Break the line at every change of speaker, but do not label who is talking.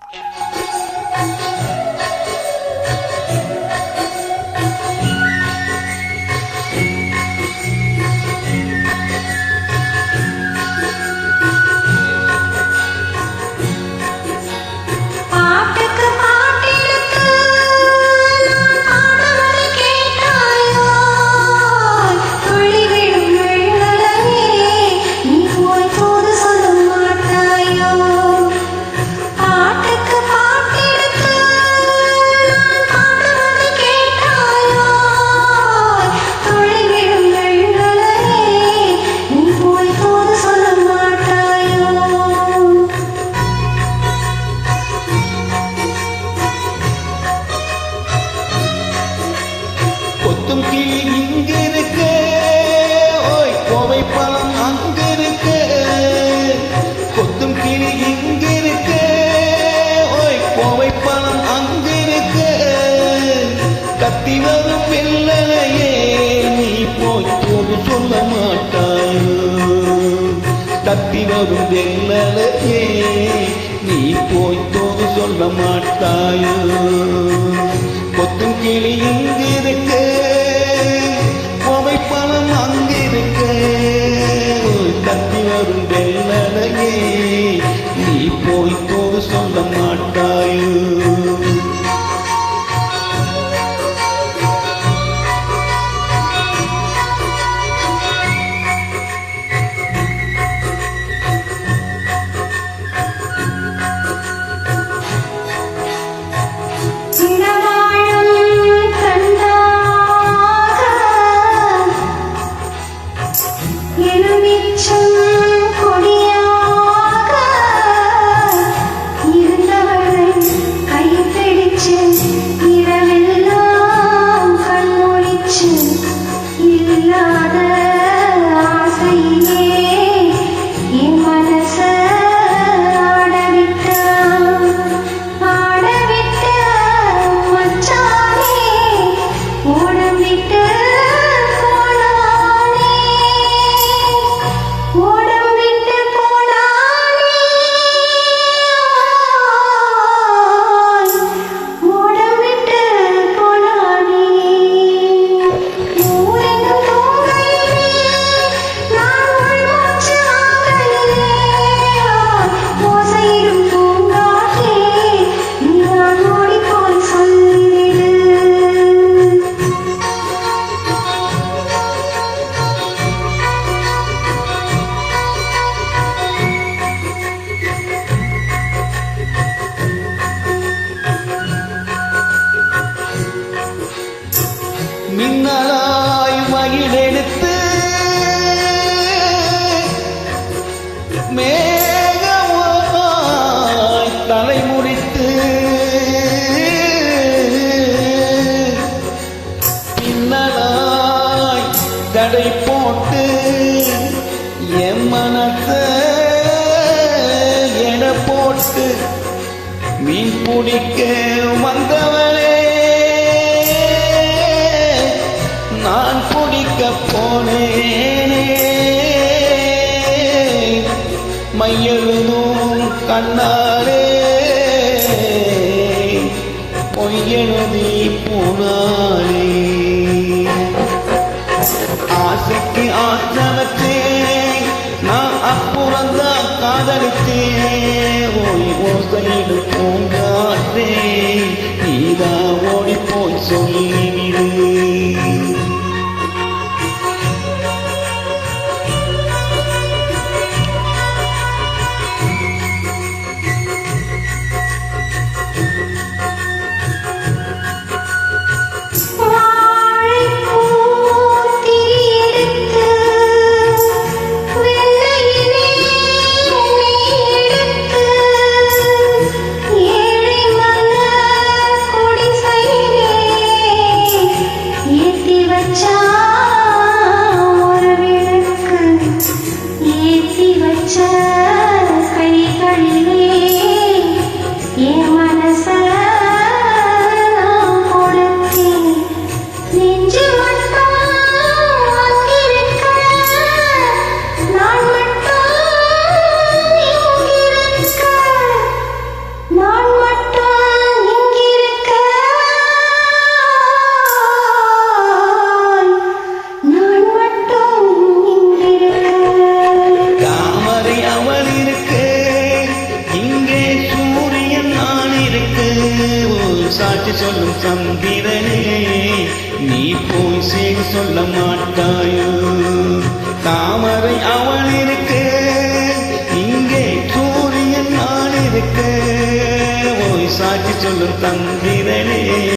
Thank you.
கொத்தும் இங்கிருக்கு. ஓய் கோவை பழம் அங்கிருக்கு. கொத்தும் கிளி இங்கிருக்கு. ஓய் கோவை பழம் அங்கிருக்கு. கத்தி வரும் வெள்ளலையே நீ போய் சொல்ல மாட்டாயோ. கத்தி வரும் வெள்ளலையே நீ போய் தோது சொல்ல மாட்டாயோ. கொத்தும் கிளி இங்கிருக்கு. மின்னலாய் மயிலெடுத்து மேகமாய் தலை முடித்து பின்னலாய் தடை போட்டு என் மனச எட போட்டு மீன் பிடிக்க வந்தவன் போனேனே. மையெழுதும் கண்ணாரே பொய்யெழுதி போனாரே ஆசைக்கு ஆசனத்தேன் நான் அப்புறம்தான் காதலித்தேன். ஓய் ஓசையில் பூங்காற்றே நீதான் change. சொல்லும் சந்திரனே நீ போய் செய்தி சொல்ல மாட்டாயோ?